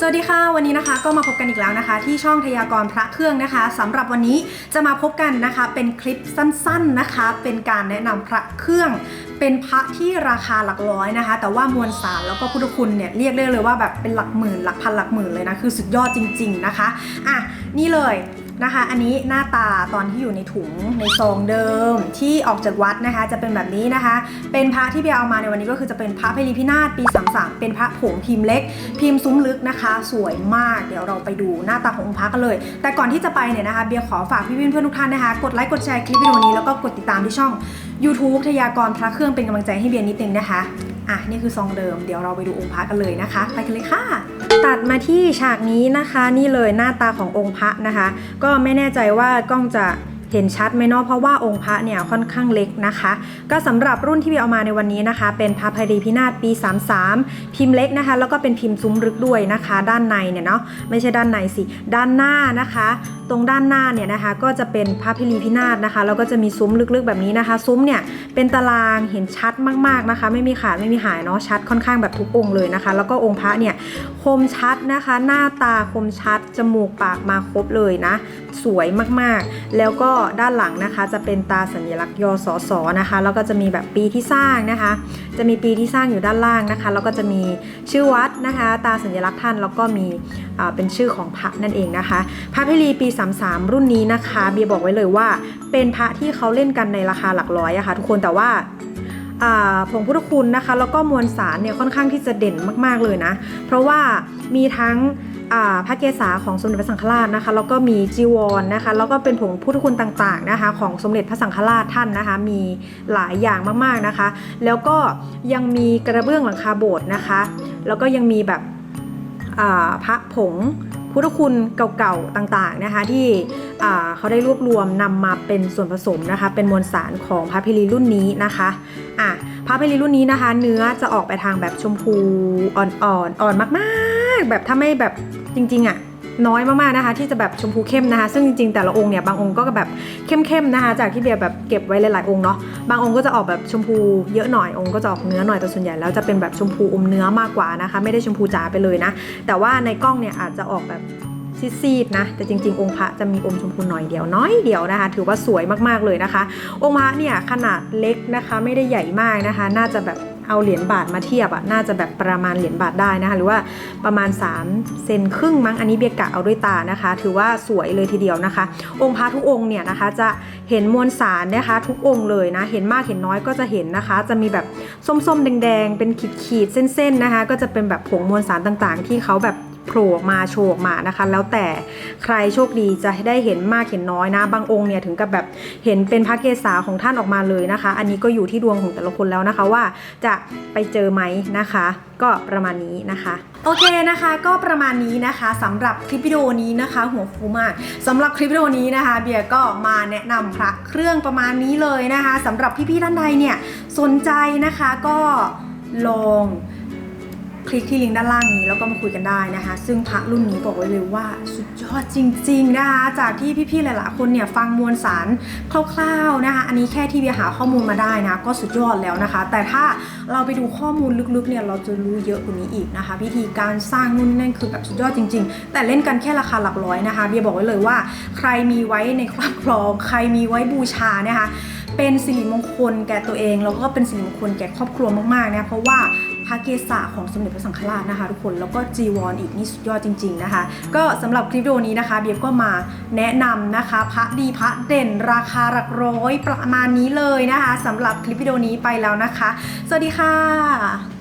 สวัสดีค่ะ วันนี้นะคะก็มาพบกันอีกแล้วนะคะ ที่ช่องทยากรพระเครื่องนะคะสำหรับวันนี้จะมาพบกันนะคะ เป็นคลิปสั้นๆนะคะ เป็นการแนะนำพระเครื่อง เป็นพระที่ราคาหลักร้อยนะคะ แต่ว่ามวลสารแล้วก็พุทธคุณเนี่ยเรียกได้เลยว่าแบบเป็นหลักหมื่นหลักพันหลักหมื่นเลยนะคือสุดยอดจริง ๆนะคะอะนี่เลย นะคะ อันนี้หน้าตาตอนที่อยู่ในถุงในซองเดิมที่ออกจากวัดนะคะ จะเป็นแบบนี้นะคะ เป็นพระที่เบียเอามาในวันนี้ก็คือจะเป็นพระเพลิพินาศปี33เป็นพระผงพิมพ์เล็ก พิมพ์ซุ้มลึกนะคะ สวยมากเดี๋ยวเราไปดูหน้าตาขององค์พระกันเลย แต่ก่อนที่จะไปเนี่ยนะคะ เบียขอฝากพี่เพื่อนทุกท่านนะคะ กดไลค์กดแชร์คลิปวิดีโอนี้แล้วก็กดติดตามที่ช่อง YouTube ทยากรพระเครื่องเป็นกำลังใจให้เบียนิดนึงนะคะ อะนี่คือซองเดิมเดี๋ยวเราไปดูองค์พระกันเลยนะคะ ไปกันเลยค่ะ ตัดมาที่ฉากนี้นะคะ นี่เลยหน้าตาขององค์พระนะคะ ก็ไม่แน่ใจว่ากล้องจะ เห็นชัดไหมเนาะเพราะว่าองค์พระเนี่ยค่อนข้างเล็กนะคะ ก็สำหรับรุ่นที่พี่เอามาในวันนี้นะคะ เป็นพระภัยรีพินาศปี 33 พิมพ์เล็กนะคะ แล้วก็เป็นพิมพ์ซุ้มลึกด้วยนะคะ ด้านในเนี่ยเนาะไม่ใช่ด้านในสิ ด้านหน้านะคะ ตรงด้านหน้าเนี่ยนะคะ ก็จะเป็นพระพิรีพินาศนะคะแล้วก็จะมีซุ้มลึกๆแบบนี้นะคะ ซุ้มเนี่ยเป็นตารางเห็นชัดมากๆนะคะ ไม่มีขาดไม่มีหายเนาะชัดค่อนข้างแบบทุกองค์เลยนะคะ แล้วก็องค์พระเนี่ยคมชัดนะคะ หน้าตาคมชัดจมูกปากมาครบเลยนะ สวยมากๆ แล้วก็ด้านหลังนะคะ จะเป็นตาสัญลักษณ์ยสสนะคะแล้วก็จะมีแบบปีที่สร้างนะคะ จะมีปีที่สร้างอยู่ด้านล่างนะคะ แล้วก็จะมีชื่อวัดนะคะ ตาสัญลักษณ์ท่านแล้วก็มีเป็นชื่อของพระนั่นเองนะคะ พระพิรีปี 33 รุ่นนี้นะคะเบียบอกไว้เลยว่า เป็นพระที่เขาเล่นกันในราคาหลักร้อยอะค่ะทุกคนแต่ว่า ผงพุทธคุณนะคะ แล้วก็มวลสารเนี่ยค่อนข้างที่จะเด่นมาก ๆเลยนะ เพราะว่ามีทั้งพระเกศาของสมเด็จพระสังฆราชนะคะ แล้วก็มีจีวรนะคะ แล้วก็เป็นผงพุทธคุณต่างๆนะคะ ของสมเด็จพระสังฆราชท่านนะคะ มีหลายอย่างมากๆนะคะ แล้วก็ยังมีกระเบื้องหลังคาโบสถ์นะคะ แล้วก็ยังมีแบบพระผง พุทธคุณเก่าๆต่างๆนะคะที่อ่าเขาได้รวบรวมนำมาเป็นส่วนผสมนะคะเป็นมวลสารของพระพิรีรุ่นนี้นะคะอะพระพิรีรุ่นนี้นะคะ เนื้อจะออกไปทางแบบชมพูอ่อนๆอ่อนมากๆ แบบถ้าไม่แบบจริงๆอะ น้อยมากๆนะคะ ที่จะแบบชมพูเข้มนะคะ ซึ่งจริงๆแต่ละองค์เนี่ยบางองค์ก็แบบเข้มๆนะคะ จากที่เบียร์แบบเก็บไว้หลายๆองค์เนาะบางองค์ก็จะออกแบบชมพูเยอะหน่อยองค์ก็จะออกเนื้อหน่อยแต่ส่วนใหญ่แล้วจะเป็นแบบชมพูอมเนื้อมากกว่านะคะ ไม่ได้ชมพูจ๋าไปเลยนะ แต่ว่าในกล้องเนี่ยอาจจะออกแบบซีดๆนะแต่จริงๆ องค์พระจะมีอมชมพูหน่อยเดียวน้อยเดียวนะคะ ถือว่าสวยมากๆเลยนะคะ องค์พระเนี่ยขนาดเล็กนะคะ ไม่ได้ใหญ่มากนะคะ น่าจะแบบ เอาเหรียญบาทมาเทียบอะน่าจะแบบประมาณเหรียญบาทได้นะคะ หรือว่าประมาณ 3 เซนครึ่งมั้งอันนี้เบียกะเอาด้วยตานะคะ ถือว่าสวยเลยทีเดียวนะคะ องค์พระทุกองค์เนี่ยนะคะ จะเห็นมวลสารนะคะ ทุกองค์เลยนะ เห็นมากเห็นน้อยก็จะเห็นนะคะ จะมีแบบส้มๆแดงๆ เป็นขีดๆเส้นๆนะคะ ก็จะเป็นแบบผงมวลสารต่างๆ ที่เขาแบบ โผล่ออกมาโชว์ออกมานะคะ แล้วแต่ใครโชคดีจะได้เห็นมากเห็นน้อยนะ บางองค์เนี่ยถึงกับแบบเห็นเป็นพระเกศาของท่านออกมาเลยนะคะ อันนี้ก็อยู่ที่ดวงของแต่ละคนแล้วนะคะว่าจะไปเจอไหมนะคะ ก็ประมาณนี้นะคะโอเคนะคะก็ประมาณนี้นะคะสำหรับคลิปวิดีโอนี้นะคะหัวฟูมากสำหรับคลิปวิดีโอนี้นะคะ เบียร์ก็มาแนะนำพระเครื่องประมาณนี้เลยนะคะสำหรับพี่ๆท่านใดเนี่ยสนใจนะคะก็ลอง คลิกที่ลิงก์ด้านล่างนี้แล้วก็มาคุยกันได้นะคะ ซึ่งพระรุ่นนี้บอกไว้เลยว่าสุดยอดจริง ๆนะคะ จากที่พี่ๆหลายๆคนเนี่ยฟังมวลสารคร่าวๆนะคะอันนี้แค่ที่เบียหาข้อมูลมาได้นะก็สุดยอดแล้วนะคะ แต่ถ้าเราไปดูข้อมูลลึกๆเนี่ยเราจะรู้เยอะกว่านี้อีกนะคะ วิธีการสร้างนู่นนั่นคือแบบสุดยอดจริง ๆ แต่เล่นกันแค่ราคาหลักร้อยนะคะเบียบอกไว้เลยว่า ใครมีไว้ในครอบครอง ใครมีไว้บูชานะคะเป็นสิริมงคลแก่ตัวเองแล้วก็เป็นสิริมงคลแก่ครอบครัวมากๆนะเพราะว่า พระเกศาของสมเด็จพระสังฆราชนะคะทุกคนแล้วก็จีวรออีกนี่สุดยอดจริง ๆนะคะ ก็สำหรับคลิปวิดีโอนี้นะคะเบียร์ก็มาแนะนำนะคะพระดีพระเด่นราคาหลักร้อยประมาณนี้เลยนะคะสำหรับคลิปวิดีโอนี้ไปแล้วนะคะ สวัสดีค่ะ